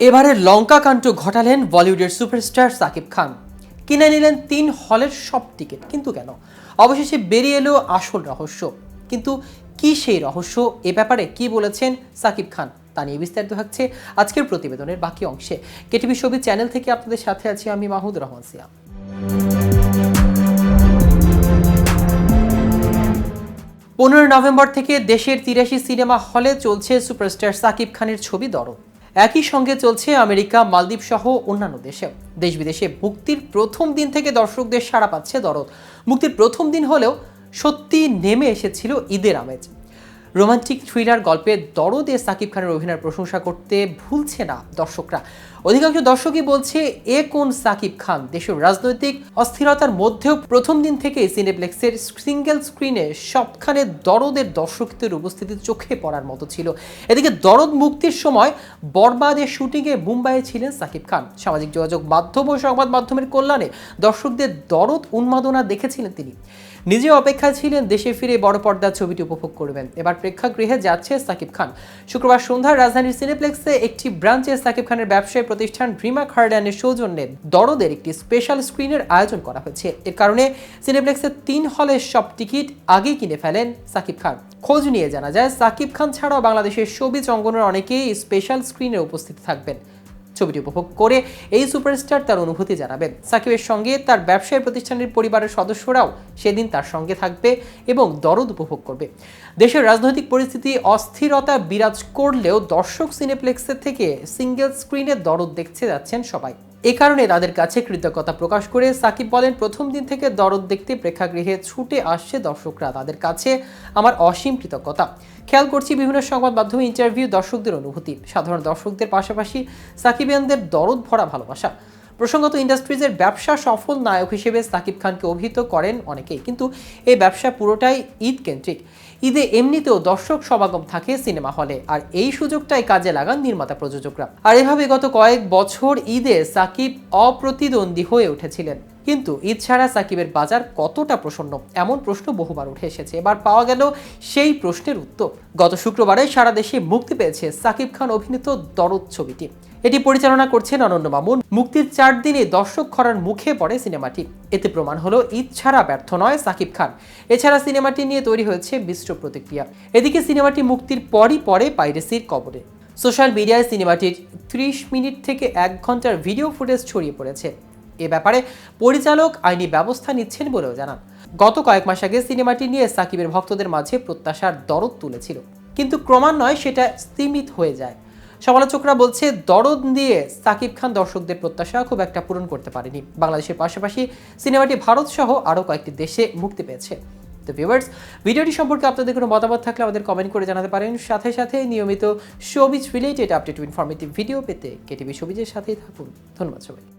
এবারে লঙ্কা কাণ্ড ঘটালেন বলিউডের সুপারস্টার সাকিব খান। কিনে নিলেন তিন হলের সব টিকিট, কিন্তু কেন? অবশেষে বেরিয়ে এলো আসল রহস্য। কিন্তু কি সেই রহস্য? এ ব্যাপারে কি বলেছেন সাকিব খান? তা নিয়ে বিস্তারিত থাকছে আজকের প্রতিবেদনের বাকি অংশে। কেটিভি ছবি চ্যানেল থেকে আপনাদের সাথে আছি আমি মাহমুদ রহমান সিয়া। পনেরোই নভেম্বর থেকে দেশের তিরাশি সিনেমা হলে চলছে সুপারস্টার সাকিব খানের ছবি দরদ। একই সঙ্গে চলছে আমেরিকা, মালদ্বীপ সহ অন্যান্য দেশে দেশ বিদেশে মুক্তির প্রথম দিন থেকে দর্শকদের সাড়া পাচ্ছে দরদ। মুক্তির প্রথম দিন হলেও সত্যি নেমে এসেছিল ঈদের আমেজ। রোমান্টিক থ্রিলার গল্পের দরদে সাকিব খানের অভিনয়ের প্রশংসা করতে ভুলছে না দর্শকরা। অধিকাংশ দর্শকই বলছে, এ কোন সাকিব খান? দেশের রাজনৈতিক অস্থিরতার মধ্যেও প্রথম দিন থেকে সিনেপ্লেক্সের সিঙ্গেল স্ক্রিনে সবখানে দরদের দর্শকদের উপস্থিতি চোখে পড়ার মতো ছিল। এদিকে দরদ মুক্তির সময় বরবাদের শুটিংয়ে মুম্বাইয়ে ছিলেন সাকিব খান। সামাজিক যোগাযোগ মাধ্যম ও সংবাদ মাধ্যমের কল্যাণে দর্শকদের দরদ উন্মাদনা দেখেছিলেন তিনি। নিজে অপেক্ষায় ছিলেন, দেশে ফিরে বড় পর্দার ছবিটি উপভোগ করবেন। এবার প্রেক্ষাগৃহে যাচ্ছে সাকিব খান। শুক্রবার সন্ধ্যায় রাজধানীর সিনেপ্লেক্সে একটি ব্রাঞ্চে সাকিব খানের ব্যবসায়ী প্রতিষ্ঠান ড্রিমাক হার্ডানের সৌজন্যে দরদের একটি স্পেশাল স্ক্রিনের আয়োজন করা হয়েছে। এর কারণে সিনেপ্লেক্সের তিন হলের সব টিকিট আগেই কিনে ফেলেন সাকিব খান। খোঁজ নিয়ে জানা যায়, সাকিব খান ছাড়াও বাংলাদেশের ছবি অঙ্গনের অনেকেই স্পেশাল স্ক্রিনে উপস্থিত থাকবেন। ছবিটি উপভোগ করে এই সুপারস্টার তার অনুভূতি জানাবেন। সাকিবের সঙ্গে তার ব্যবসায়ী প্রতিষ্ঠানের পরিবারের সদস্যরাও সেদিন তার সঙ্গে থাকবে এবং দরদ উপভোগ করবে। দেশের রাজনৈতিক পরিস্থিতি, অস্থিরতা বিরাজ করলেও দর্শক সিনেপ্লেক্সের থেকে সিঙ্গেল স্ক্রিনে দরদ দেখতে যাচ্ছেন সবাই। এ কারণে তাদের কাছে কৃতজ্ঞতা প্রকাশ করে সাকিব বলেন, প্রথম দিন থেকে দরদ দেখতে প্রেক্ষাগৃহে ছুটে আসছে দর্শকরা। তাদের কাছে আমার অসীম কৃতজ্ঞতা। খেয়াল করছি বিভিন্ন সংবাদ মাধ্যমে ইন্টারভিউ দর্শকদের অনুভূতি। সাধারণ দর্শকদের পাশাপাশি সাকিবিয়ানদের দরদ ভরা ভালোবাসা। প্রসঙ্গত ইন্ডাস্ট্রিজের ব্যবসা সফল নায়ক হিসেবে সাকিব খানকে অভিহিত করেন অনেকেই। কিন্তু এই ব্যবসা পুরোটাই ঈদ কেন্দ্রিক ঈদে এমনিতেও দর্শক সমাগম থাকে সিনেমা হলে, আর এই সুযোগটাই কাজে লাগান নির্মাতা প্রযোজকরা। আর এভাবে গত কয়েক বছর ঈদে সাকিব অপ্রতিদ্বন্দ্বী হয়ে উঠেছিলেন। কিন্তু ঈদ ছাড়া সাকিবের বাজার কতটা প্রসন্ন, এমন প্রশ্ন বহুবার উঠে এসেছে। এবার পাওয়া গেল সেই প্রশ্নের উত্তর। গত শুক্রবারে সারা দেশে মুক্তি পেয়েছে সাকিব খান অভিনীত দরদ ছবিটি। এটি পরিচালনা করছেন অনন্য মামুন। মুক্তির চার দিনে দর্শক খরার মুখে পড়ে সিনেমাটি। এতে প্রমাণ হলো, ঈদ ছাড়া ব্যর্থ নয় সাকিব খান। এছাড়া সিনেমাটি নিয়ে তৈরি হয়েছে মিশ্র প্রতিক্রিয়া। এদিকে সিনেমাটি মুক্তির পরই পরে পাইরেসির কবরে সোশ্যাল মিডিয়ায় সিনেমাটির ত্রিশ মিনিট থেকে এক ঘণ্টার ভিডিও ফুটেজ ছড়িয়ে পড়েছে। এ ব্যাপারে পরিচালক আইনি ব্যবস্থা নিচ্ছেন বলেও জানান। গত কয়েক মাস আগে সিনেমাটি নিয়ে সাকিবের ভক্তদের মাঝে প্রত্যাশার দরদ তুলেছিল। কিন্তু ক্রমান্বয়ে সেটা স্তীমিত হয়ে যায়। সমালোচকরা বলছে, দরদ দিয়ে সাকিব খান দর্শকদের প্রত্যাশা খুব একটা পূরণ করতে পারেনি। বাংলাদেশের পাশাপাশি সিনেমাটি ভারত সহ আরও কয়েকটি দেশে মুক্তি পেয়েছে। তো ভিউয়ার্স ভিডিওটি সম্পর্কে আপনাদের কোনো মতামত থাকলে আমাদের কমেন্ট করে জানাতে পারেন। সাথে সাথে নিয়মিত showbiz related update informative video পেতে কেটিভি শোবিজের সাথেই থাকুন। ধন্যবাদ সবাই